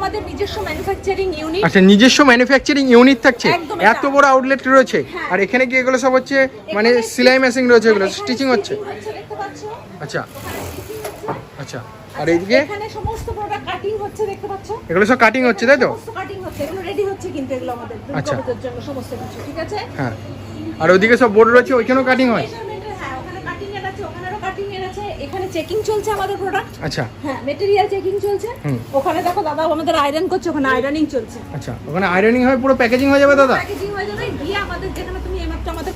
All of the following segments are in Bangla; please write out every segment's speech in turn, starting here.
আমাদের নিজস্ব ম্যানুফ্যাকচারিং ইউনিট আচ্ছা নিজস্ব ম্যানুফ্যাকচারিং ইউনিট থাকছে? এত বড় আউটলেট রয়েছে। হ্যাঁ। আর এখানে কি এগুলো সব হচ্ছে? মানে সেলাই মেশিন রয়েছে এগুলো স্টিচিং হচ্ছে? আচ্ছা। আচ্ছা আর এইদিকে? এখানে সমস্ত প্রোডাক্ট কাটিং হচ্ছে দেখতে পাচ্ছ? এগুলো সব কাটিং হচ্ছে তাই তো? কাটিং হচ্ছে এগুলো রেডি হচ্ছে কিন্তু এগুলো আমাদের আচ্ছা। জন্য সমস্ত কিছু ঠিক আছে? হ্যাঁ। আর ওইদিকে সব বোর্ড রয়েছে ওইখানেও কাটিং হয় Measurement-এর, হ্যাঁ ওখানে কাটিং এর আছে ওখানেরও কাটিং এর আছে এখানে চেকিং চলছে আমাদের প্রোডাক্ট আচ্ছা। হ্যাঁ মেটেরিয়াল চেকিং চলছে। ওখানে দেখো দাদা আমাদের আয়রন করছে ওখানে আয়রনিং চলছে। আচ্ছা ওখানে আয়রনিং হয়ে পুরো প্যাকেজিং হয়ে যাবে দাদা? প্যাকেজিং হয়ে যাবে গিয়ে আমাদের যেখানে তুমি এইমাত্র আমাদের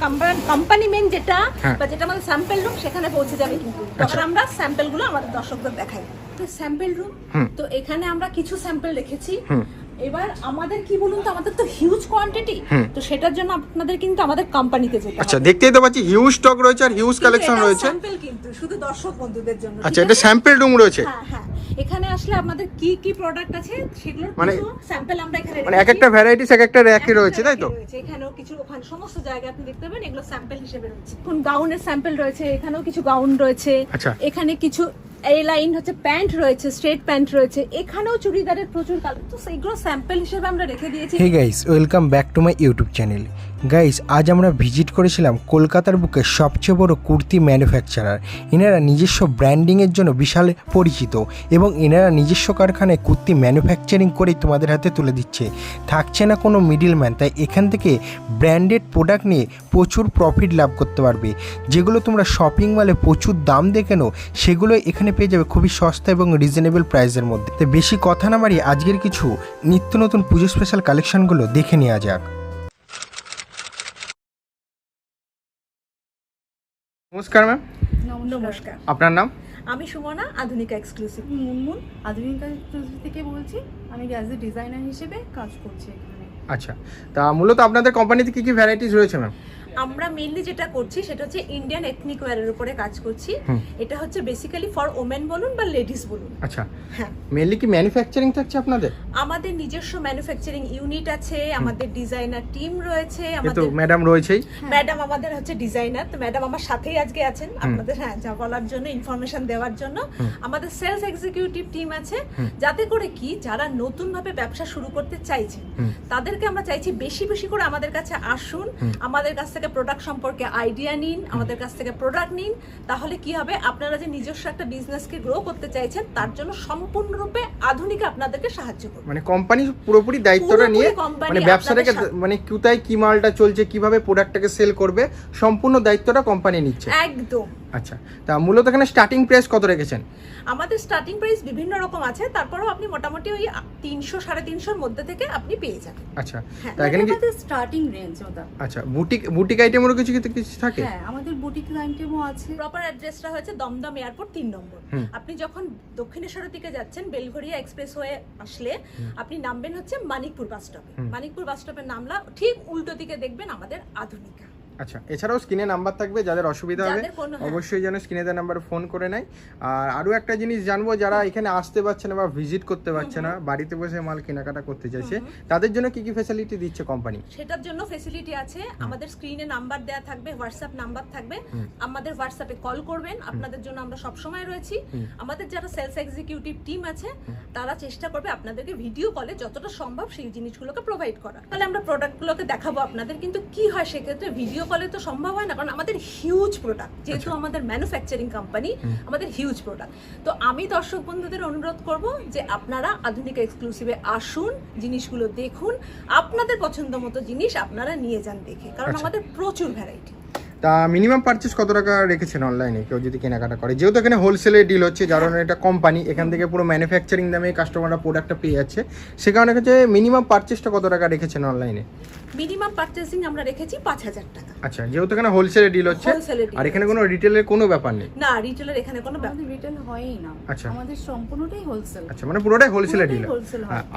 কোম্পানি মেন যেটা হ্যাঁ। বা যেটা আমাদের স্যাম্পল রুম সেখানে পৌঁছে যাবে কিন্তু। তখন আচ্ছা। আমরা স্যাম্পলগুলো আমাদের দর্শকদের দেখাই। স্যাম্পল রুম তো এখানে আমরা কিছু স্যাম্পল রেখেছি। এবার আমাদের কি বলুন তো আমাদের তো হিউজ কোয়ান্টিটি তো সেটার জন্য আপনাদের কিন্তু আমাদের কোম্পানিতে যেতে আচ্ছা দেখতেই তো পাচ্ছি হিউজ স্টক রয়েছে আর হিউজ কালেকশন রয়েছে। স্যাম্পল কিন্তু শুধু দর্শক বন্ধুদের জন্য আচ্ছা এটা? স্যাম্পল রুম রয়েছে। হ্যাঁ হ্যাঁ। এখানে আসলে আমাদের কি কি প্রোডাক্ট আছে সেগুলোর মানে- স্যাম্পল আমরা এখানে মানে এক একটা ভ্যারাইটিস এক একটা র্যাকে রয়েছে তাই তো? রয়েছে। এখানেও কিছু ওখানে সমস্ত জায়গায় আপনি দেখতে পাবেন এগুলো স্যাম্পল হিসেবে রয়েছে। কোন গাউনের স্যাম্পল রয়েছে এখানেও কিছু গাউন রয়েছে। আচ্ছা। এখানে কিছু এই লাইন হচ্ছে প্যান্ট রয়েছে স্ট্রেট প্যান্ট রয়েছে। এখানেও চুড়িদারের প্রচুর কালার তো সেইগুলো স্যাম্পল হিসেবে আমরা রেখে দিয়েছি। Hey guys welcome back to my YouTube channel guys আজ আমরা ভিজিট করেছিলাম কলকাতার বুকে সবচেয়ে বড় কুর্তি ম্যানুফ্যাকচারার। এনারা নিজস্ব ব্র্যান্ডিংয়ের জন্য বিশাল পরিচিত এবং এনারা নিজস্ব কারখানায় কুর্তি ম্যানুফ্যাকচারিং করেই তোমাদের হাতে তুলে দিচ্ছে। থাকছে না কোনো মিডিলম্যান, তাই এখান থেকে ব্র্যান্ডেড প্রোডাক্ট নিয়ে প্রচুর প্রফিট লাভ করতে পারবে। যেগুলো তোমরা শপিং মলে প্রচুর দাম দেখে নো সেগুলো এখানে পেয়ে যাবে খুবই সস্তা এবং রিজনেবল প্রাইসের মধ্যে। তো বেশি কথা না বাড়িয়ে আজকের কিছু নিত্য নতুন পুজো স্পেশাল কালেকশনগুলো দেখে নেওয়া যাক। নমস্কার ম্যাম নমস্কার। আপনার নাম? আমি সুমনা আধুনিকা এক্সক্লুসিভ মুনমুন আধুনিকা এক্সক্লুসিভ থেকে বলছি। আমি অ্যাজ এ ডিজাইনার হিসেবে কাজ করছি এখানে। আচ্ছা। তা মূলত আপনাদের কোম্পানিতে কি কি ভ্যারাইটিস রয়েছে ম্যাম আমরা মেইনলি যেটা করছি সেটা হচ্ছে ইন্ডিয়ান এথনিক ওয়্যারের উপরে কাজ করছি। এটা হচ্ছে বেসিক্যালি ফর ওমেন বলুন বা লেডিস বলুন। আচ্ছা। হ্যাঁ। মেনলি কি ম্যানুফ্যাকচারিং থাকছে আপনাদের? আমাদের নিজস্ব ম্যানুফ্যাকচারিং ইউনিট আছে আমাদের ডিজাইনার টিম রয়েছে আমাদের ম্যাডাম রয়েছেই। ম্যাডাম আমাদের হচ্ছে ডিজাইনার তো ম্যাডাম আমার সাথেই আজকে আছেন। আপনাদের হ্যাঁ যা বলার জন্য ইনফরমেশন দেওয়ার জন্য। আমাদের সেলস এক্সিকিউটিভ টিম আছে। যাতে করে কি যারা নতুন ভাবে ব্যবসা শুরু করতে চাইছে তাদেরকে আমরা চাইছি বেশি বেশি করে আমাদের কাছে আসুন। আমাদের কাছ থেকে প্রোডাক্ট সম্পর্কে আইডিয়া নিন আমাদের কাছ থেকে প্রোডাক্ট নিন তাহলে কি হবে? আপনারা যে নিজস্ব একটা বিজনেসকে গ্রো করতে চাইছেন তার জন্য সম্পূর্ণরূপে আধুনিক আপনাদেরকে সাহায্য করবে। মানে কোম্পানি পুরোপুরি দায়িত্বটা নিয়ে মানে ব্যবসাটাকে মানে কোথায় কি মালটা চলছে কীভাবে প্রোডাক্টটাকে সেল করবে সম্পূর্ণ দায়িত্বটা কোম্পানি নিচ্ছে। একদম। আচ্ছা তা মূলত এখানে স্টার্টিং প্রাইস কত রেখেছেন? আমাদের স্টার্টিং প্রাইস বিভিন্ন রকম আছে তারপরেও আপনি মোটামুটি ওই তিনশো সাড়ে তিনশোর মধ্যে থেকে আপনি পেয়ে যাবেন। আচ্ছা হ্যাঁ, তা এখানে কি স্টার্টিং রেঞ্জ ওটা। আচ্ছা বুটিক বুটিক আইটেমেরও কিছু কিছু কিছু থাকে? হ্যাঁ আমাদের বুটিক আইটেমও আছে। প্রপার অ্যাড্রেসটা হয়েছে দমদম এয়ারপোর্ট তিন নম্বর। আপনি যখন দক্ষিণেশ্বরের দিকে যাচ্ছেন বেলঘড়িয়া এক্সপ্রেস হয়ে আসলে আপনি নামবেন হচ্ছে মানিকপুর বাস স্টপে। মানিকপুর বাস স্টপে নামলা ঠিক উল্টো দিকে দেখবেন আমাদের আধুনিকা। আচ্ছা এছাড়াও স্ক্রিনে নাম্বার থাকবে যাদের অসুবিধা হবে হ্যাঁ। অবশ্যই যেন স্ক্রিনে দেওয়া নাম্বারে ফোন করে নেয়। আর আরও একটা জিনিস জানব যারা এখানে আসতে পারছে না বা ভিজিট করতে পারছে না বাড়িতে বসে মাল কেনাকাটা করতে চাইছে তাদের জন্য কি কি ফ্যাসিলিটি দিচ্ছে কোম্পানি সেটার জন্য ফেসিলিটি আছে। আমাদের স্ক্রিনে নাম্বার দেওয়া থাকবে হোয়াটসঅ্যাপ নাম্বার থাকবে। আমাদের হোয়াটসঅ্যাপে কল করবেন আপনাদের জন্য আমরা সব সময় রয়েছি আমাদের যারা সেলস এক্সিকিউটিভ টিম আছে তারা চেষ্টা করবে আপনাদেরকে ভিডিও কলে যতটা সম্ভব সেই জিনিসগুলোকে প্রোভাইড করা তাহলে আমরা প্রোডাক্টগুলোকে দেখাবো আপনাদের কিন্তু কি হয় সেক্ষেত্রে ভিডিও কলে তো সম্ভব হয় না কারণ আমাদের হিউজ প্রোডাক্ট যেহেতু আমাদের ম্যানুফ্যাকচারিং কোম্পানি আমাদের হিউজ প্রোডাক্ট তো আমি দর্শক বন্ধুদের অনুরোধ করব যে আপনারা আধুনিক এক্সক্লুসিভে আসুন জিনিসগুলো দেখুন আপনাদের পছন্দ মতো জিনিস আপনারা নিয়ে যান দেখে কারণ আচ্ছা। আমাদের প্রচুর ভ্যারাইটি তা মিনিমাম পারচেস কত টাকা রেখেছেন অনলাইনে কেউ যদি কেনাকাটা করে। যেহেতু এখানে হোলসেলে ডিল হচ্ছে যার কারণে এটা কোম্পানি এখান থেকে পুরো ম্যানুফ্যাকচারিং দামে কাস্টমাররা প্রোডাক্টটা পেয়ে যাচ্ছে। সে কারণে হচ্ছে মিনিমাম পারচেসটা কত টাকা রেখেছেন অনলাইনে মিনিমাম পারচেসিং আমরা রেখেছি পাঁচ হাজার টাকা। আচ্ছা যেহেতু এখানে হোলসেলে ডিল হচ্ছে আর এখানে কোনো রিটেলের কোনো ব্যাপার নেই? না রিটেলের এখানে কোনো রিটেল হয়ই না। আচ্ছা। আমাদের সম্পূর্ণটাই হোলসেল আচ্ছা মানে পুরোটাই হোলসেলে ডিল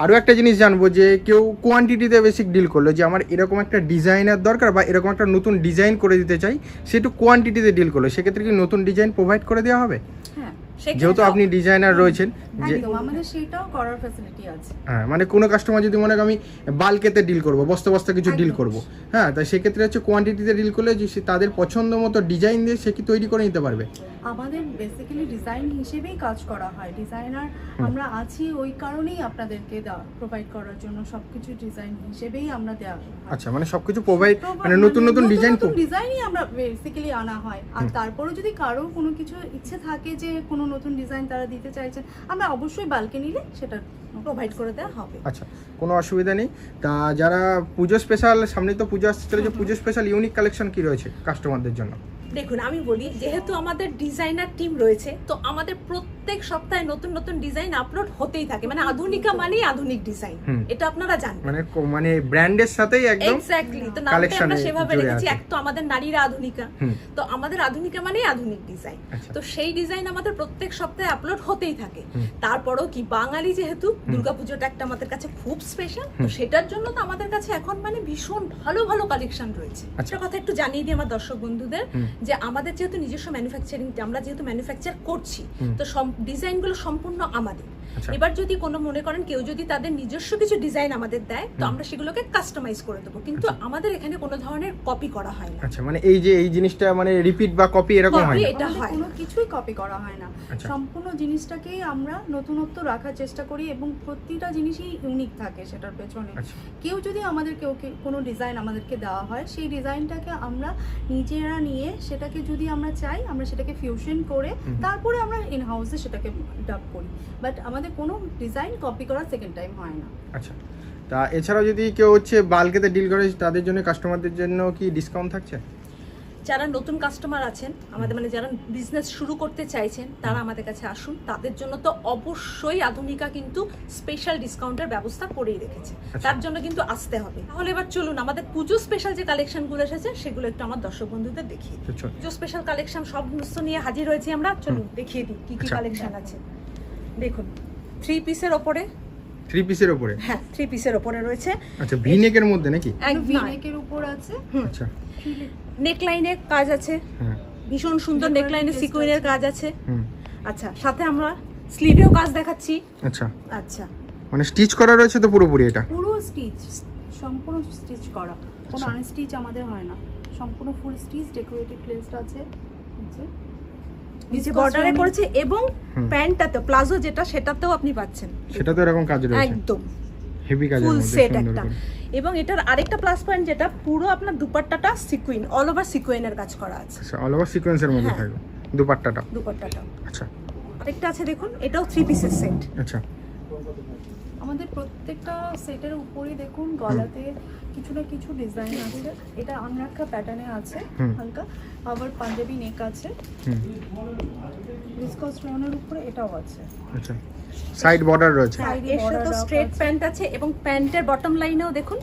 আরও একটা জিনিস জানব যে কেউ কোয়ান্টিটিতে বেসিক ডিল করল যে আমার এরকম একটা ডিজাইনের দরকার বা এরকম একটা নতুন ডিজাইন করে দিতে চাই সে একটু কোয়ান্টিটিতে ডিল করল। সেক্ষেত্রে কি নতুন ডিজাইন প্রোভাইড করে দেওয়া হবে? যেহেতু আপনি ডিজাইনার রয়েছেন যে একদম আমাদের সেটাও করার ফ্যাসিলিটি আছে। হ্যাঁ মানে কোনো কাস্টমার যদি মনে করে আমি বালকেতে ডিল করব বস্তা বস্তা কিছু ডিল। করব হ্যাঁ তাই সেক্ষেত্রে হচ্ছে কোয়ান্টিটিতে ডিল করলে যে সে তাদের পছন্দ মতো ডিজাইন দিয়ে সে কি তৈরি করে নিতে পারবে? আমাদের বেসিক্যালি ডিজাইন হিসেবেই কাজ করা হয়। ডিজাইনার আমরা আছি ওই কারণেই আপনাদেরকে প্রোভাইড করার জন্য সবকিছু ডিজাইন হিসেবেই আমরা দেওয়া। আচ্ছা মানে সবকিছু প্রোভাইড মানে নতুন নতুন ডিজাইন ডিজাইনই আমরা বেসিক্যালি আনা হয়। আর তারপরে যদি কারও কোনো কিছু ইচ্ছে থাকে যে কোনো নতুন ডিজাইন তারা দিতে চাইছেন আমরা অবশ্যই বালকে নিলে সেটা প্রোভাইড করে দেওয়া হবে। আচ্ছা কোনো অসুবিধা নেই। তা যারা পুজো স্পেশাল সামনে তো পুজো আসছে চলেছে পুজো স্পেশাল ইউনিক কালেকশন কি রয়েছে কাস্টমারদের জন্য? দেখুন আমি বলি যেহেতু আমাদের ডিজাইনার টিম রয়েছে তো আমাদের প্রত্যেক সপ্তাহে নতুন নতুন ডিজাইন আপলোড হতেই থাকে। মানে আধুনিকা মানেই আধুনিক ডিজাইন এটা আপনারা জানেন। মানে মানে ব্র্যান্ডের সাথেই একদম এক্স্যাক্টলি তো নামটা আমরা সেভাবে রেখেছি। এক তো আমাদের নারীরা আধুনিকা। তো আমাদের আধুনিকা মানেই আধুনিক ডিজাইন আচ্ছা। তো সেই ডিজাইন আমাদের প্রত্যেক সপ্তাহে আপলোড হতেই থাকে। তারপরেও কি বাঙালি যেহেতু দুর্গাপুজোটা একটা আমাদের কাছে খুব স্পেশাল তো সেটার জন্য তো আমাদের কাছে এখন মানে ভীষণ ভালো ভালো কালেকশন রয়েছে। আচ্ছা। একটা কথা একটু জানিয়ে দিই আমার দর্শক বন্ধুদের। যে আমাদের যেহেতু নিজস্ব ম্যানুফ্যাকচারিং আমরা যেহেতু ম্যানুফ্যাকচার করছি তো তো ডিজাইনগুলো সম্পূর্ণ আমাদের। এবার যদি কোনো মনে করেন কেউ যদি তাদের নিজস্ব কিছু ডিজাইন আমাদের দেয় তো আমরা সেগুলোকে কাস্টমাইজ করে দেবো। কিন্তু আমাদের এখানে কোনো ধরনের কপি করা হয় না। আচ্ছা মানে এই যে এই জিনিসটা মানে রিপিট বা কপি এরকম হয় না? এটা হয় কোনো কিছুই কপি করা হয় না। আচ্ছা। সম্পূর্ণ জিনিসটাকেই আমরা নতুনত্ব রাখার চেষ্টা করি এবং প্রতিটা জিনিসই ইউনিক থাকে সেটার পেছনে। আচ্ছা। কেউ যদি আমাদের কেউ কোনো ডিজাইন আমাদেরকে দেওয়া হয় সেই ডিজাইনটাকে আমরা নিজেরা নিয়ে সেটাকে যদি আমরা চাই আমরা সেটাকে ফিউশন করে তারপরে আমরা ইন হাউসে সেটাকে ডাব করি। বাট আমাদের কোনো ডিজাইন কপি করা সেকেন্ড টাইম হয় না। আচ্ছা। তা এছাড়াও যদি কেউ হচ্ছে বালকেতে ডিল করে তাদের জন্য কাস্টমারদের জন্য কি ডিসকাউন্ট থাকছে? যারা নতুন কাস্টমার আছেন আমাদের মানে যারা বিজনেস শুরু করতে চাইছেন তারা আমাদের কাছে আসুন। তাদের জন্য তো অবশ্যই আধুনিকা কিন্তু স্পেশাল ডিসকাউন্টের ব্যবস্থা করেই রেখেছে। আচ্ছা। তার জন্য কিন্তু আসতে হবে। তাহলে এবার চলুন আমাদের পুজো স্পেশাল যে কালেকশনগুলো এসেছে সেগুলো একটু আমার দর্শক বন্ধুদের দেখিয়ে দিই। পুজো স্পেশাল কালেকশন সমস্ত নিয়ে হাজির হয়েছি আমরা। চলুন দেখিয়ে দিই কি কি আচ্ছা। কালেকশন আছে। দেখুন থ্রি পিসের ওপরে? থ্রি পিসের ওপরে? হ্যাঁ থ্রি পিসের ওপরে রয়েছে। আচ্ছা ভি নেকের মধ্যে নাকি? ভিনেকের উপর আছে। আচ্ছা। নেকলাইনে কাজ আছে। হ্যাঁ। ভীষণ সুন্দর নেকলাইনে সিকোয়েনের কাজ আছে। হুম। আচ্ছা সাথে আমরা স্লিভেও কাজ দেখাচ্ছি। আচ্ছা। আচ্ছা। মানে স্টিচ করা রয়েছে তো পুরোপুরি এটা? পুরো স্টিচ সম্পূর্ণ স্টিচ করা। কোনো আচ্ছা। আনস্টিচ আমাদের হয় না। সম্পূর্ণ ফুল স্টিচ ডেকোরেটিভ প্লেসড আছে এই যে। নিচে Viscose বর্ডারে করেছে এবং। প্যান্টটাতে প্লাজো যেটা সেটাতেও আপনি পাচ্ছেন। সেটা তো এরকম কাজ রয়েছে। একদম। হেভি কাজ ফুল সেট একটা। এবং এটার আরেকটা প্লাস পয়েন্ট যেটা পুরো আপনার দুপাট্টাটা সিকুইন অল ওভার সিকুইনের কাজ করা আছে। আচ্ছা অল ওভার সিকোয়েন্সের মধ্যে হ্যাঁ। থাকবে। দুপাট্টাটা। দুপাট্টাটা। আচ্ছা। আরেকটা আছে দেখুন এটাও থ্রি পিসের সেট আচ্ছা। আমাদের প্রত্যেকটা সেটের উপরেই দেখুন গলাতে কিছু না কিছু ডিজাইন আছে। এটা আনরাখা প্যাটার্নে আছে হালকা। আবার পাঞ্জাবি নেক আছে। হুম। ডিসকস স্টোনের উপরে এটাও আছে। আচ্ছা। সাইড বর্ডার রয়েছে। হ্যাঁ, এর সাথে স্ট্রেট প্যান্ট আছে। এবং প্যান্টের বটম লাইনেও দেখুন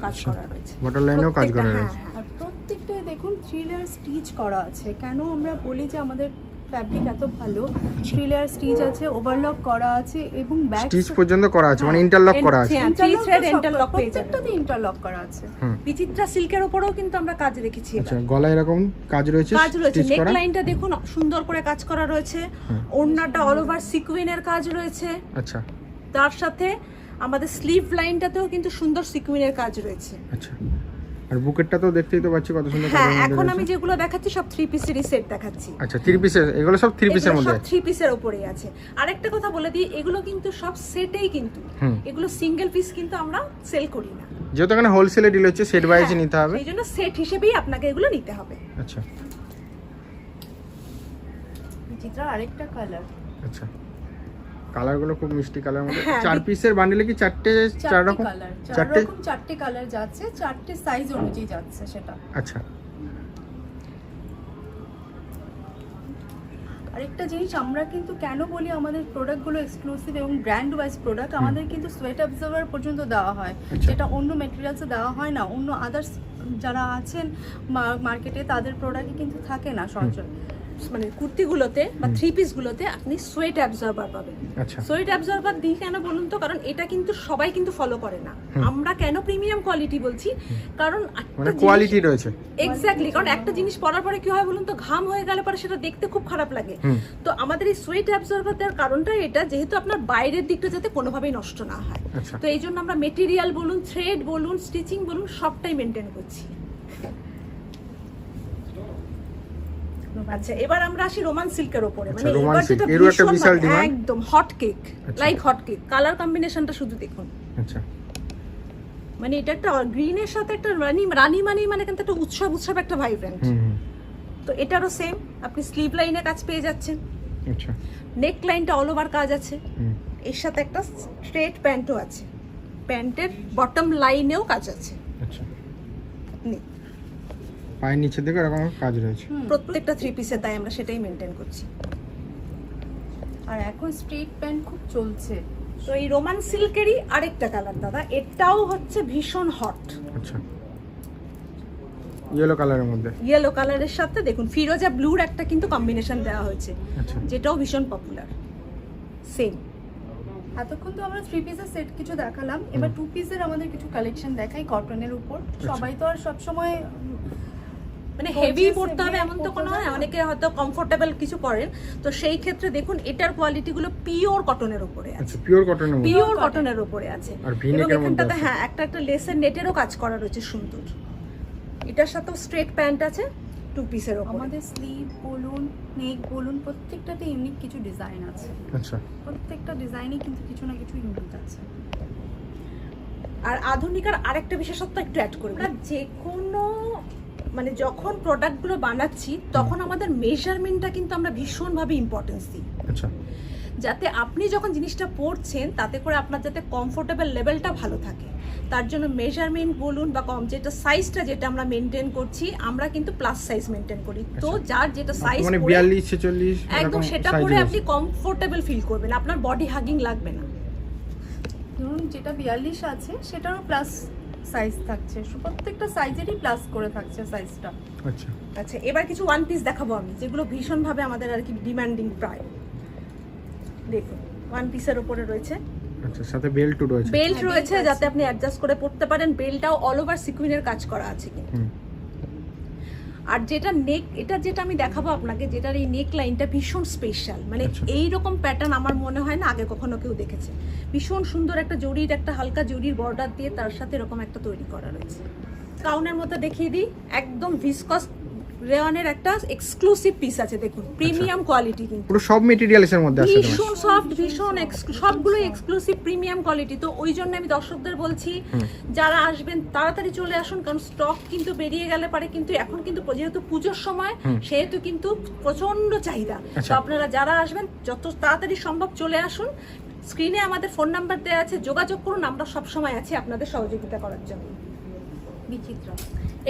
কাজ আচ্ছা। করা রয়েছে। বর্ডার লাইনেও কাজ করা প্রত্যেকটা, রয়েছে। হ্যাঁ, হ্যাঁ। আর প্রত্যেকটাই দেখুন থ্রিলার স্টিচ করা আছে। কেন আমরা বলি যে আমাদের ফ্যাব্রিক এত ভালো। থ্রিলার স্টিচ আছে ওভারলক করা আছে এবং ব্যাক স্টিচ পর্যন্ত করা আছে মানে ইন্টারলক করা আছে। হ্যাঁ, three thread interlock পেয়ে যাবেন। প্রত্যেকটাতে ইন্টারলক করা আছে। বিচিত্রা সিল্কের ওপরেও কিন্তু আমরা কাজ রেখেছি আচ্ছা গলায় এরকম কাজ রয়েছে কাজ রয়েছে। নেক লাইনটা দেখুন সুন্দর করে কাজ করা রয়েছে। ওড়নাটা অল ওভার সিকুইনের কাজ রয়েছে। আচ্ছা। তার সাথে আমাদের স্লিভ লাইনটাতেও কিন্তু সুন্দর সিকুইনের কাজ রয়েছে। আচ্ছা। আর বুকেটটা তো দেখতেই তো পাচ্ছি কত সুন্দর হ্যাঁ এখন আমি যেগুলো দেখাচ্ছি সব থ্রি পিসেরই সেট দেখাচ্ছি। আচ্ছা থ্রি পিসের এগুলো সব থ্রি পিসের মধ্যে? থ্রি পিসের উপরেই আছে। আরেকটা কথা বলে দিই এগুলো কিন্তু সব সেটেই কিন্তু। এগুলো সিঙ্গেল পিস কিন্তু আমরা সেল করি না। যেহেতু এখানে হোলসেলে ডিল হচ্ছে সেট ওয়াইজ হ্যাঁ, নিতে হবে। সেই জন্য সেট হিসেবেই আপনাকে এগুলো নিতে হবে। আচ্ছা। চিত্রার আরেকটা কালার আচ্ছা। কালারগুলো খুব মিষ্টি কালার মধ্যে হ্যাঁ, চার পিসের বান্ডেলে কি চারটে চার রকম? চারটে? রকম চারটে কালার যাচ্ছে চারটে সাইজ অনুযায়ী যাচ্ছে সেটা। আচ্ছা। আরেকটা জিনিস আমরা কিন্তু কেন বলি আমাদের প্রোডাক্টগুলো এক্সক্লুসিভ এবং ব্র্যান্ড ওয়াইজ প্রোডাক্ট আমাদের কিন্তু সোয়েট অবজার্ভার পর্যন্ত দেওয়া হয়। আচ্ছা। যেটা অন্য মেটেরিয়ালসে দেওয়া হয় না অন্য আদার্স যারা আছেন মার্কেটে তাদের প্রোডাক্টে কিন্তু থাকে না সচল। মানে কুর্তিগুলোতে বা থ্রি পিসগুলোতে আপনি সোয়েট অ্যাবজর্বার পাবেন। সোয়েট অ্যাবজর্বার দিই কেন বলুন তো? কারণ এটা কিন্তু সবাই কিন্তু ফলো করে না। আমরা কেন প্রিমিয়াম কোয়ালিটি বলছি? কারণ মানে কোয়ালিটি রয়েছে। এক্স্যাক্টলি কারণ একটা জিনিস পরার পরে কি হয় বলুন তো? ঘাম হয়ে গেলে পরে সেটা দেখতে খুব খারাপ লাগে। তো আমাদের এই সোয়েট অ্যাবজর্বার দেওয়ার কারণটা এটা যেহেতু আপনার বাইরের দিকটা যাতে কোনোভাবেই নষ্ট না হয়। আচ্ছা। তো এই জন্য আমরা মেটেরিয়াল বলুন থ্রেড বলুন স্টিচিং বলুন সবটাই মেনটেন করছি। আচ্ছা এবার আমরা আসি রোমান সিল্কের ওপরে। আচ্ছা, মানে রোমান silk, এরও একটা বিশাল demand। একদম hot cake. Like hot cake colour কম্বিনেশনটা শুধু দেখুন। আচ্ছা। মানে এটা একটা গ্রিনের সাথে একটা রানি রানি মানি মানে কিন্তু একটা উৎসব উৎসব একটা ভাইব্রেন্ট তো এটারও সেম আপনি স্লিভ লাইনে কাজ পেয়ে যাচ্ছেন। আচ্ছা। নেক লাইনটা অল ওভার কাজ আছে। এর সাথে একটা স্ট্রেট প্যান্টও আছে। প্যান্টের বটম লাইনেও কাজ আছে। আচ্ছা। নেই পায়ের নিচের দিকে এরকম কাজ রয়েছে। প্রত্যেকটা থ্রি পিসের তাই আমরা সেটাই মেনটেন করছি। আর এখন স্ট্রিট প্যান্ট খুব চলছে। তো এই রোমান সিল্কেরই আরেকটা কালার দাদা। এটাও হচ্ছে ভীষণ হট আচ্ছা। ইয়েলো কালারের মধ্যে। ইয়েলো কালারের সাথে দেখুন ফিরোজা ব্লুর একটা কিন্তু কম্বিনেশন দেওয়া হয়েছে আচ্ছা। যেটাও ভীষণ পপুলার সেম এতক্ষণ তো আমরা থ্রি পিসের সেট কিছু দেখালাম। এবার টু পিসের আমাদের কিছু কালেকশন দেখাই কটনের উপর। সবাই তো আর সবসময় মানে হেভি পড়তে হবে এমন তো কোনো হয় অনেকে হয়তো কমফোর্টেবল কিছু করেন তো সেই ক্ষেত্রে দেখুন এটার কোয়ালিটিগুলো পিওর কটনের উপরে আছে। আচ্ছা পিওর কটনের পিওর কটনের উপরে আছে। আর এবং এখানটাতে হ্যাঁ একটা একটা লেসের নেটেরও কাজ করা রয়েছে সুন্দর। এটার সাথেও স্ট্রেট প্যান্ট আছে টু পিসের উপরে। আমাদের স্লিভ বলুন নেক বলুন প্রত্যেকটাতে ইউনিক কিছু ডিজাইন আছে। আচ্ছা। প্রত্যেকটা ডিজাইনই কিন্তু কিছু না কিছু ইউনিক আছে। আর আধুনিকার আরেকটা বিশেষত্ব একটু অ্যাড করব যে কোনো মানে যখন প্রোডাক্টগুলো বানাচ্ছি তখন আমাদের মেজারমেন্টটা কিন্তু আমরা ভীষণভাবে ইম্পর্টেন্স দিই। আচ্ছা। যাতে আপনি যখন জিনিসটা পড়ছেন তাতে করে আপনার যাতে কমফোর্টেবল লেভেলটা ভালো থাকে। তার জন্য মেজারমেন্ট বলুন বা কম যেটা সাইজটা যেটা আমরা মেনটেন করছি আমরা কিন্তু প্লাস সাইজ মেনটেন করি। তো যার যেটা সাইজ মানে বিয়াল্লিশ ছেচল্লিশ একদম সেটা পরে আপনি কমফোর্টেবল ফিল করবেন। আপনার বডি হাগিং লাগবে না। ধরুন যেটা বিয়াল্লিশ আছে সেটারও প্লাস সাইজ থাকছে। প্রত্যেকটা সাইজেরই প্লাস করে থাকছে সাইজটা আচ্ছা। আচ্ছা এবার কিছু ওয়ান পিস দেখাবো আমি যেগুলো ভীষণভাবে আমাদের আর কি ডিমান্ডিং প্রায়। দেখুন ওয়ান পিসের উপরে রয়েছে। আচ্ছা সাথে বেল্ট রয়েছে। বেল্ট হ্যাঁ, রয়েছে যাতে আপনি অ্যাডজাস্ট করে পড়তে পারেন। বেল্টটাও অল ওভার সিকুইনের কাজ করা আছে কিন্তু। হুম। আর যেটা নেক এটা যেটা আমি দেখাবো আপনাকে যেটার এই নেক লাইনটা ভীষণ স্পেশাল মানে। এই রকম প্যাটার্ন আমার মনে হয় না আগে কখনো কেউ দেখেছে। ভীষণ সুন্দর একটা জরির একটা হালকা জরির বর্ডার দিয়ে তার সাথে এরকম একটা তৈরি করা রয়েছে। কাউনের মতো দেখিয়ে দিই একদম ভিসকস রেওয়ানের একটা এক্সক্লুসিভ পিস আছে দেখুন প্রিমিয়াম কোয়ালিটি কিন্তু। পুরো সব মেটেরিয়ালসের মধ্যে আছে ভীষণ সফট ভীষণ সবগুলো এক্সক্লুসিভ প্রিমিয়াম কোয়ালিটি তো ওই জন্য আমি দর্শকদের বলছি যারা আসবেন তাড়াতাড়ি চলে আসুন কারণ স্টক কিন্তু বেরিয়ে গেলে পারে কিন্তু এখন কিন্তু যেহেতু পুজোর সময় সেহেতু কিন্তু প্রচণ্ড চাহিদা। তো আচ্ছা। আপনারা যারা আসবেন যত তাড়াতাড়ি সম্ভব চলে আসুন। স্ক্রিনে আমাদের ফোন নাম্বার দেওয়া আছে যোগাযোগ করুন আমরা সব সময় আছি আপনাদের সহযোগিতা করার জন্য। বিচিত্রা।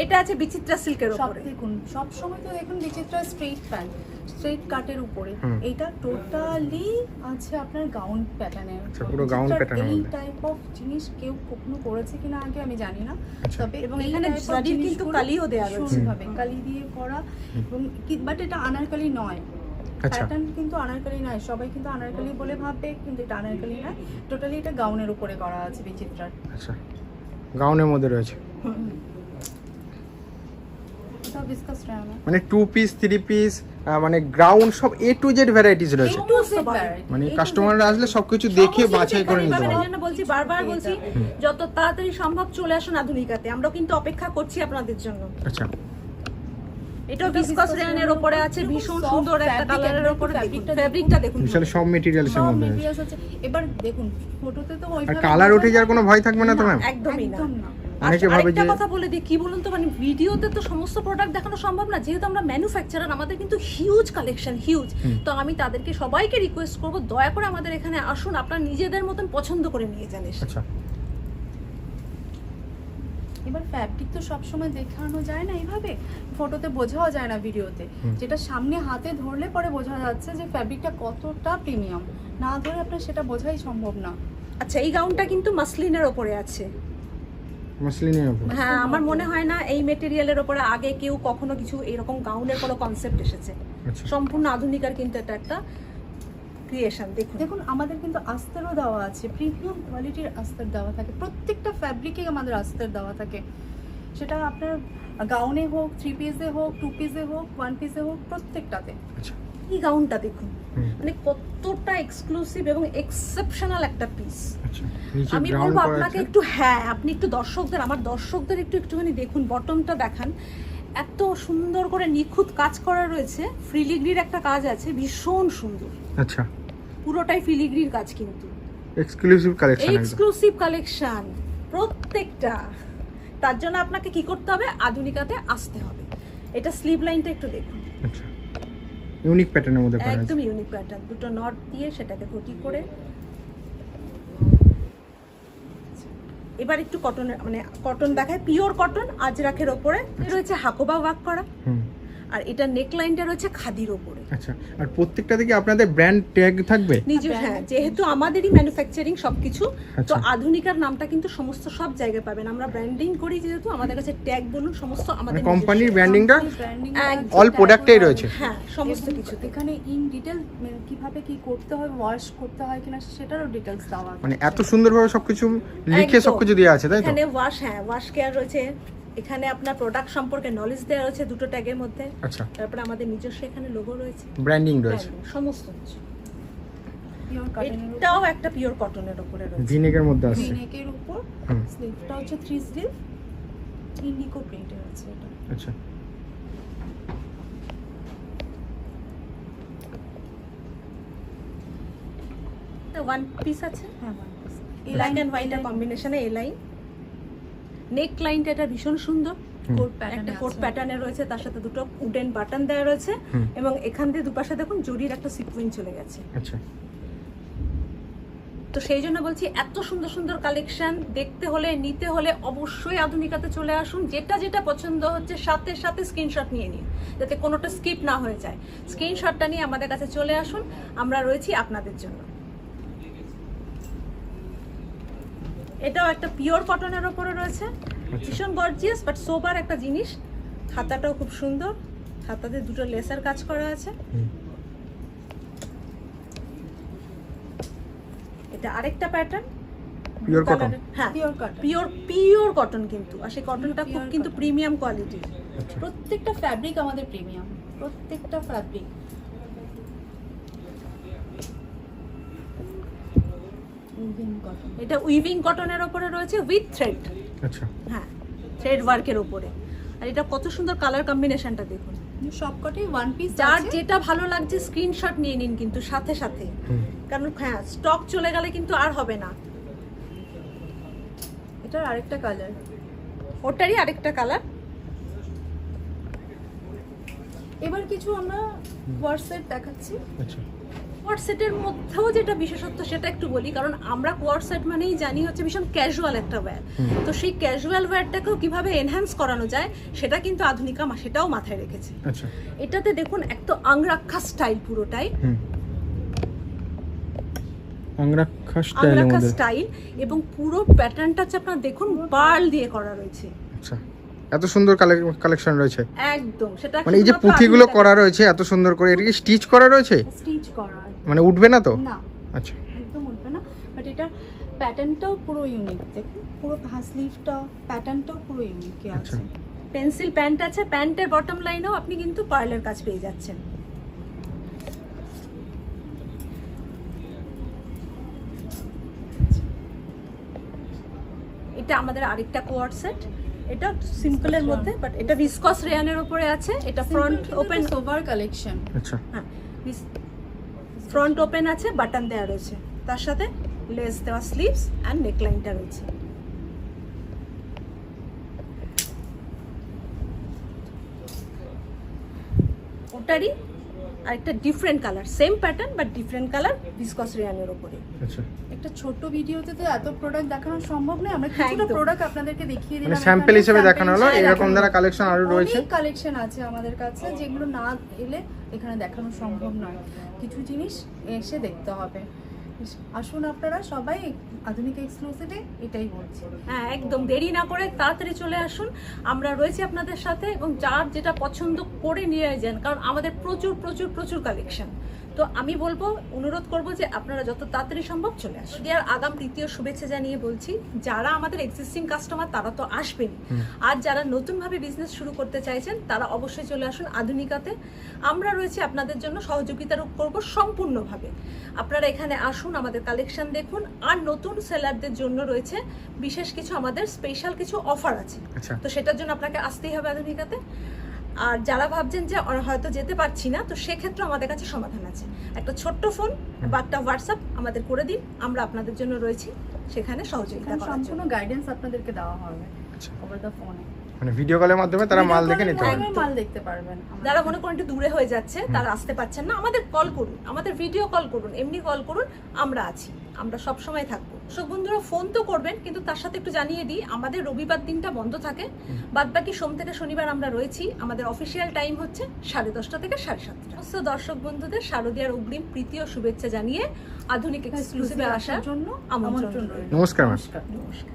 এটা আছে বিচিত্রা সিল্কের উপরে। দেখুন সব সময় তো দেখুন বিচিত্রা স্ট্রেট প্যান্ট স্ট্রেট কাটের উপরে। এটা টোটালি আছে আপনার গাউন প্যাটার্নের আচ্ছা, পুরো gown pattern এই টাইপ অফ জিনিস কেউ কখনো করেছে কিনা আগে আমি জানি না। আচ্ছা। তবে এবং এখানে of কিন্তু কালিও দেয়া রয়েছে। ভীষণভাবে কালি দিয়ে করা এবং বাট এটা আনারকালি নয়। আচ্ছা। প্যাটার্ন কিন্তু আনারকালি নয়। সবাই কিন্তু আনারকালি বলে ভাববে কিন্তু এটা আনারকালি নয়। টোটালি এটা গাউনের উপরে করা আছে বিচিত্রার। আচ্ছা। গাউনের মধ্যে রয়েছে। মানে টু পিস থ্রি পিস মানে গ্রাউন্ড সব এ টু জেড ভ্যারাইটিস রয়েছে। মানে কাস্টমাররা আসলে সবকিছু দেখে বাছাই করে নিতে পারবে জন্য বলছি বারবার বলছি যত তাড়াতাড়ি সম্ভব চলে আসুন আধুনিকাতে। আমরা কিন্তু অপেক্ষা করছি আপনাদের জন্য। আচ্ছা। এটা রেয়ানের rayon উপরে আছে ভীষণ সুন্দর একটা কালারের উপরে দেখুন। ফেব্রিকটা দেখুন। বিশাল সব মেটেরিয়ালসের সব আছে এবার দেখুন ফটোতে তো কালার উঠে যাওয়ার কোনো ভয় থাকবে না তো ম্যাম একদমই না। একদম না। আর অনেকে ভাবে যে- কথা বলে দিই কি বলুন তো মানে ভিডিওতে তো সমস্ত প্রোডাক্ট দেখানো সম্ভব না যেহেতু আমরা ম্যানুফ্যাকচারার আমাদের কিন্তু হিউজ কালেকশন হিউজ তো আমি তাদেরকে সবাইকে রিকোয়েস্ট করব দয়া করে আমাদের এখানে আসুন আপনারা নিজেদের মতন পছন্দ করে নিয়ে যান আচ্ছা। এবার ফ্যাব্রিক তো সব সময় দেখানো যায় না এইভাবে ফটোতে বোঝাও যায় না ভিডিওতে। যেটা সামনে হাতে ধরলে পরে বোঝা যাচ্ছে যে ফ্যাব্রিকটা কতটা প্রিমিয়াম না ধরে আপনার সেটা বোঝাই সম্ভব না। আচ্ছা এই গাউনটা কিন্তু মাসলিনের ওপরে আছে। মাসলিনের উপর? হ্যাঁ আমার মনে হয় না এই মেটেরিয়ালের ওপরে আগে কেউ কখনো কিছু এরকম গাউনের কোনো কনসেপ্ট এসেছে। আচ্ছা। সম্পূর্ণ আধুনিকার কিন্তু এটা একটা ক্রিয়েশন দেখুন। দেখুন আমাদের কিন্তু আস্তরও দেওয়া আছে প্রিমিয়াম কোয়ালিটির আস্তর দেওয়া থাকে প্রত্যেকটা ফ্যাব্রিকে আমাদের আস্তর দেওয়া থাকে। সেটা আপনার গাউনে হোক থ্রি পিসে হোক টু পিসে হোক ওয়ান পিসে হোক প্রত্যেকটাতে। আচ্ছা। এই গাউনটা দেখুন। মানে কতটা এক্সক্লুসিভ এবং এক্সেপশনাল একটা পিস আচ্ছা আমি বলব আপনাকে একটু হ্যাঁ আপনি একটু দর্শকদের আমার দর্শকদের একটু একটুখানি দেখুন বটমটা দেখান। এত সুন্দর করে নিখুঁত কাজ করা রয়েছে। ফ্রিলিগ্রির একটা কাজ আছে ভীষণ সুন্দর। আচ্ছা। পুরোটাই ফিলিগ্রির কাজ কিন্তু। এক্সক্লুসিভ কালেকশন এক্সক্লুসিভ কালেকশন প্রত্যেকটা। তার জন্য আপনাকে কি করতে হবে? আধুনিকাতে আসতে হবে। এটা স্লিভ লাইনটা একটু দেখুন। আচ্ছা। ইউনিক প্যাটার্নের মধ্যে করা আছে। একদম ইউনিক প্যাটার্ন দুটো নট দিয়ে সেটাকে ঘটি করে। এবার একটু কটনের মানে কটন দেখায় পিওর কটন আজরাখের ওপরে। রয়েছে হাকোবা ওয়াক করা। হুম। আর এটা নেকলাইনটা রয়েছে খাদির ওপরে। আচ্ছা আর প্রত্যেকটা থেকে আপনাদের ব্র্যান্ড ট্যাগ থাকবে? নিজে হ্যাঁ যেহেতু আমাদেরই ম্যানুফ্যাকচারিং সবকিছু তো আচ্ছা। আধুনিকার নামটা কিন্তু সমস্ত সব জায়গায় পাবেন। আমরা ব্র্যান্ডিং করি যেহেতু আমাদের কাছে ট্যাগ বলুন সমস্ত মানে আমাদের কোম্পানির ব্র্যান্ডিংটা ব্র্যান্ডিং অল প্রোডাক্টেই রয়েছে। হ্যাঁ সমস্ত কিছু এখানে ইন ডিটেল কীভাবে কি করতে হয় ওয়াশ করতে হয় কিনা সেটারও ডিটেলস দেওয়া আছে। মানে এত সুন্দরভাবে সবকিছু লিখে সবকিছু দেওয়া আছে তাই তো? এখানে ওয়াশ হ্যাঁ ওয়াশ কেয়ার রয়েছে। এখানে আপনার প্রোডাক্ট সম্পর্কে নলেজ দেওয়া রয়েছে দুটো ট্যাগের মধ্যে। আচ্ছা। তারপরে আমাদের নিজস্ব এখানে লোগো রয়েছে। ব্র্যান্ডিং রয়েছে। সমস্ত কিছু। এটাও একটা পিওর কটনের উপরে রয়েছে। ভিনেকের মধ্যে আছে। নেকের উপর। স্লিভটা হচ্ছে থ্রি স্লিভ ইন্ডিকো প্রিন্টের আছে এটা। আচ্ছা। ওয়ান পিস আছে? হ্যাঁ one piece। এই line- অ্যান্ড হোয়াইটের কম্বিনেশনে এই লাইন নেক লাইনটা এটা ভীষণ সুন্দর। একটা কোট প্যাটার্নে রয়েছে তার সাথে দুটো উডেন বাটন দেওয়া রয়েছে এবং এখান দিয়ে দুপাশে দেখুন জরির একটা সিকুয়েন্স চলে গেছে। আচ্ছা। তো সেই জন্য বলছি এত সুন্দর সুন্দর কালেকশন দেখতে হলে নিতে হলে অবশ্যই আধুনিকাতে চলে আসুন। যেটা যেটা পছন্দ হচ্ছে সাথে সাথে স্ক্রিনশট নিয়ে নিন যাতে কোনোটা স্কিপ না হয়ে যায়। স্ক্রিনশটটা নিয়ে আমাদের কাছে চলে আসুন। আমরা রয়েছি আপনাদের জন্য। এটাও একটা পিওর কটনের ওপরে রয়েছে। ভীষণ গর্জিয়াস বাট সোবার একটা জিনিস। খাতাটাও খুব সুন্দর। খাতাতে দুটো লেসার কাজ করা আছে। এটা আরেকটা প্যাটার্ন? হ্যাঁ pure cotton pure pure cotton কিন্তু। আর সেই কটনটা খুব কিন্তু প্রিমিয়াম কোয়ালিটির আচ্ছা। প্রত্যেকটা ফ্যাব্রিক আমাদের প্রিমিয়াম প্রত্যেকটা ফ্যাব্রিক এটা উইভিং কটনের ওপরে রয়েছে উইথ থ্রেড আচ্ছা। হ্যাঁ থ্রেড ওয়ার্কের ওপরে। আর এটা কত সুন্দর কালার কম্বিনেশনটা দেখুন। সবকটাই ওয়ান পিস যার যেটা ভালো লাগছে স্ক্রিনশট নিয়ে নিন কিন্তু সাথে সাথে। কারণ হ্যাঁ স্টক চলে গেলে কিন্তু আর হবে না। এটার আরেকটা কালার ওটারই আরেকটা কালার এবার কিছু আমরা হোয়াটসঅ্যাপ দেখাচ্ছি। আচ্ছা। কোয়ারসেটের মধ্যেও যেটা বিশেষত্ব সেটা একটু বলি কারণ আমরা কোয়ারসেট মানেই জানি হচ্ছে ভীষণ ক্যাজুয়াল একটা ওয়্যার তো সেই ক্যাজুয়াল ওয়্যারটাকেও কীভাবে এনহ্যান্স করানো যায় সেটা কিন্তু আধুনিকা মা- সেটাও মাথায় রেখেছে। আচ্ছা। এটাতে দেখুন এক তো আংরাক্ষা স্টাইল পুরোটাই। আংরাক্ষা স্টাইল এবং পুরো প্যাটার্নটা হচ্ছে আপনার দেখুন পার্ল দিয়ে করা রয়েছে। আচ্ছা। এত সুন্দর কালেকশন রয়েছে। একদম সেটা মানে এই যে পুঁথিগুলো করা রয়েছে এত সুন্দর করে এটা কি স্টিচ করা রয়েছে? স্টিচ করা মানে উঠবে না তো? না। আচ্ছা। একদম উঠবে না। বাট এটা প্যাটার্নটাও পুরো ইউনিক দেখুন পুরো স্লিভটা প্যাটার্নটাও পুরো ইউনিক আচ্ছা। আছে। পেন্সিল প্যান্ট আছে প্যান্টের বটম লাইনেও আপনি কিন্তু পার্লের কাজ পেয়ে যাচ্ছেন। এটা আমাদের আরেকটা কোয়ার সেট এটা সিম্পলের মধ্যে বাট এটা ভিসকস রেয়ানের উপরে আছে। এটা ফ্রন্ট ওপেন সোভার কালেকশন আচ্ছা। হ্যাঁ ফ্রন্ট ওপেন আছে বাটন দেওয়া রয়েছে। তার সাথে লেস দেওয়া স্লিভস অ্যান্ড নেকলাইনটা রয়েছে। ওটারই আরেকটা different colour same pattern but different colour viscose রেয়ানের ওপরে একটা ছোট ভিডিওতে তো এত প্রোডাক্ট দেখানো সম্ভব নয়। আমরা কিছুটা প্রোডাক্ট আপনাদেরকে দেখিয়ে দিলাম মানে স্যাম্পল হিসেবে দেখানো হলো। এরকম দ্বারা কালেকশন আরও রয়েছে। অনেক কালেকশন আছে আমাদের কাছে যেগুলো না এলে এখানে দেখানো সম্ভব নয়। কিছু জিনিস এসে দেখতে হবে। আসুন আপনারা সবাই আধুনিক এক্সক্লুসিভে এটাই বলছি। হ্যাঁ একদম। দেরি না করে তাড়াতাড়ি চলে আসুন। আমরা রয়েছি আপনাদের সাথে এবং যার যেটা পছন্দ করে নিয়ে যান কারণ আমাদের প্রচুর প্রচুর প্রচুর কালেকশন তো আমি বলব অনুরোধ করব যে আপনারা যত তাড়াতাড়ি সম্ভব চলে আসুন। আর আগাম তৃতীয় শুভেচ্ছা জানিয়ে বলছি যারা আমাদের এক্সিস্টিং কাস্টমার তারা তো আসবেনই আর যারা নতুনভাবে বিজনেস শুরু করতে চাইছেন তারা অবশ্যই চলে আসুন আধুনিকাতে। আমরা রয়েছি আপনাদের জন্য সহযোগিতা করব সম্পূর্ণভাবে। আপনারা এখানে আসুন আমাদের কালেকশন দেখুন। আর নতুন সেলারদের জন্য রয়েছে বিশেষ কিছু আমাদের স্পেশাল কিছু অফার আছে। আচ্ছা। তো সেটার জন্য আপনাকে আসতেই হবে আধুনিকাতে। আর যারা ভাবছেন যে হয়তো যেতে পারছি না তো সেক্ষেত্রে আমাদের কাছে সমাধান আছে। একটা ছোট্ট ফোন বা একটা হোয়াটসঅ্যাপ আমাদের করে দিন আমরা আপনাদের জন্য রয়েছি সেখানে সহযোগিতা সম্পূর্ণ গাইডেন্স আপনাদেরকে দেওয়া হবে ওভার দ্য ফোনে মানে ভিডিও কলের মাধ্যমে তারা মাল দেখে নিতে পারবে। মাল দেখতে পারবেন আমরা- যারা মনে করেন একটু দূরে হয়ে যাচ্ছে তারা আসতে পারছেন না আমাদের কল করুন আমাদের ভিডিও কল করুন এমনি কল করুন আমরা আছি আমরা সব সময় থাকব। সব বন্ধুরা ফোন তো করবেন কিন্তু তার সাথে একটু জানিয়ে দিই আমাদের রবিবার দিনটা বন্ধ থাকে। বাদ বাকি সোম থেকে শনিবার আমরা রয়েছি। আমাদের অফিসিয়াল টাইম হচ্ছে সাড়ে দশটা থেকে সাড়ে সাতটা। সমস্ত দর্শক বন্ধুদের শারদীয়ার অগ্রিম প্রীতি ও শুভেচ্ছা জানিয়ে আধুনিক এক্সক্লুসিভে আসার জন্য আমন্ত্রণ জন্য নমস্কার নমস্কার নমস্কার।